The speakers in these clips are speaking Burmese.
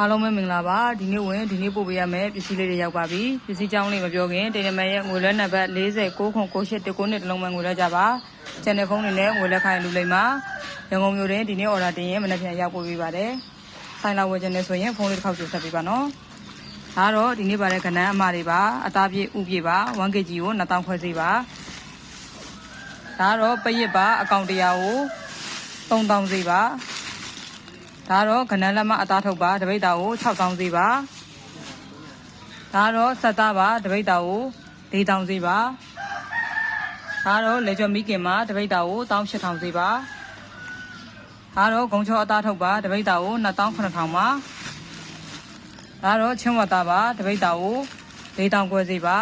အားလုံးပဲမင်္ဂလာပါဒီနေ့ဝင်ဒီနေ့ပို့ပေးရမယ်ပစ္စည်းလေးတွေရောက်ပါပြီပစ္စည်းကြောင်းလေးမပြောခင်တေနမရဲ့ငွေလဲနံပါတ်49ခု9819နဲ့တလုံးမှငွေလဲကြပါ channel ဖုန်းတွေနဲ့ငွေလဲခိုင်းလူလိမ့်မှာရန်ကုန်မြို့တွင်ဒီနေ့ order တင်ရင်မနေ့ပြန်ရောက်ပို့ပေးပါတယ်ဆိုင်လာဝယ်ချင်နေဆိုရင်ဖုန်းလေးတစ်ခေါက်ကြိုဆက်ပေးပါနော်ဒါတော့ဒီနေ့ပါတဲ့ကဏ္ဍအမတွေပါအသားပြေဥပြေပါ 1kg ကို2000ခွဲစီပါဒါတော့ပရစ်ပါအကောင့်တရားကို3000စီပါ ဒါတော့ခဏလက်မအသားထုတ်ပါတပိတ်တာကို6000စီပါဒါတော့ဆက်သားပါတပိတ်တာကို4000စီပါဒါတော့လေကျော်မိခင်မှာတပိတ်တာကို18000စီပါဒါတော့ဂုံချောအသားထုတ်ပါတပိတ်တာကို29000ပါဒါတော့ချင်းဝတ်သားပါတပိတ်တာကို4000ကျွဲစီပါ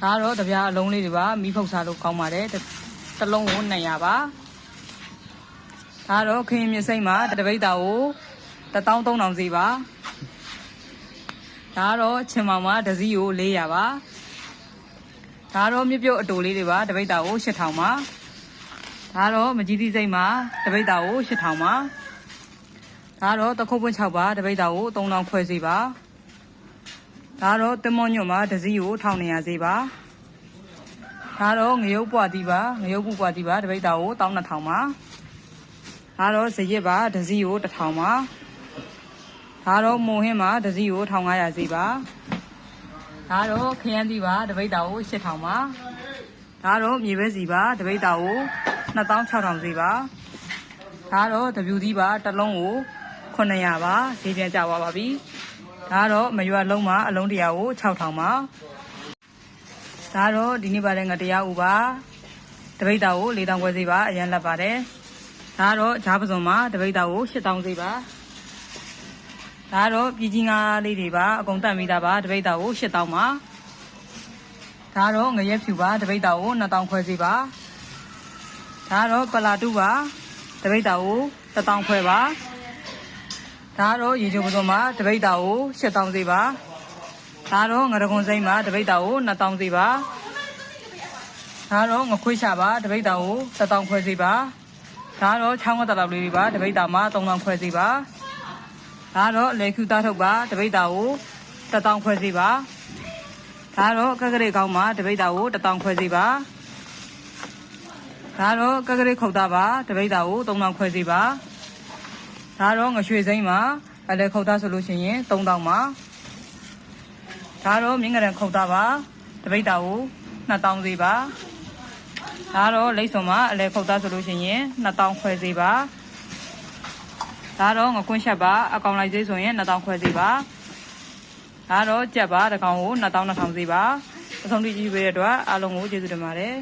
ဒါတော့တပြားအလုံးလေးတွေပါမိဖုတ်စားလို့ကောင်းပါတယ်တစ်လုံးကို200ပါ ဒါတော့ခရင်မြစိမ့်မှာတပိတ်တာကို13000စီပါဒါတော့ချင်မောင်မှာဒစည်းကို400ပါဒါတော့မြပြုတ်အတူလေးတွေပါတပိတ်တာကို8000ပါဒါတော့မကြီးသီးစိမ့်မှာတပိတ်တာကို8000ပါဒါတော့တခုတ်ပွင့်6ပါတပိတ်တာကို3000ခွဲစီပါဒါတော့တင်မောညွတ်မှာဒစည်းကို1200စီပါဒါတော့ငရုတ်ပွားတီးပါငရုတ်ပူပွားတီးပါတပိတ်တာကို12000ပါ ဒါတော့ဇရက်ပါဒစီကို1000ပါဒါတော့မုံဟင်းပါဒစီကို1500စီပါဒါတော့ခရမ်းသီးပါတပိတ်တာကို8000ပါဒါတော့မြေပဲစီပါတပိတ်တာကို2600စီပါဒါတော့တပြူသီးပါတစ်လုံးကို900ပါဈေးပြန်ကျသွားပါပြီဒါတော့မရွက်လုံးပါအလုံးတရာကို6000ပါဒါတော့ဒီနေ့ပါတဲ့ငတရားဥပါတပိတ်တာကို4000ခွဲစီပါအရင်လက်ပါတယ် ဒါတော့ဂျားပစုံမှာတပိတ်တာကို8000စီပါဒါတော့ပြည်ကြီးငါးလေးတွေပါအကုန်တက်မိတာပါတပိတ်တာကို8000ပါဒါတော့ငရဲဖြူပါတပိတ်တာကို2000ခွဲစီပါဒါတော့ပလာတူပါတပိတ်တာကို1000ခွဲပါဒါတော့ရေချိုပစုံမှာတပိတ်တာကို8000စီပါဒါတော့ငရကွန်စိမ့်မှာတပိတ်တာကို2000စီပါဒါတော့ငခွေးချပါတပိတ်တာကို1000ခွဲစီပါ ဒါတော့ချောင်းကတလောက်လေးတွေပါတပိတ်တာမှာ3000ခွဲစီပါဒါတော့လေကျူသားထုတ်ပါတပိတ်တာကို1000ခွဲစီပါဒါတော့ကက်ကလေးကောင်းမှာတပိတ်တာကို1000ခွဲစီပါဒါတော့ကက်ကလေးခုတ်သားပါတပိတ်တာကို3000ခွဲစီပါဒါတော့ငရွှေစိမ့်မှာအလဲခုတ်သားဆိုလို့ရှိရင်3000ပါဒါတော့မြင်းကရန်ခုတ်သားပါတပိတ်တာကို2000စီပါ ဒါတော့လိတ်စုံမှာအလဲခုတ်သားဆိုလို့ရှိရင်2000ခွဲစီပါဒါတော့ငကွန်းရှက်ပါအကောင်လိုက်သေးဆိုရင်2000ခွဲစီပါဒါတော့ကြက်ပါတစ်ကောင်ကို2000 2000စီပါအဆုံးထိကြည့်ပေးတဲ့အတွက်အားလုံးကိုကျေးဇူးတင်ပါတယ်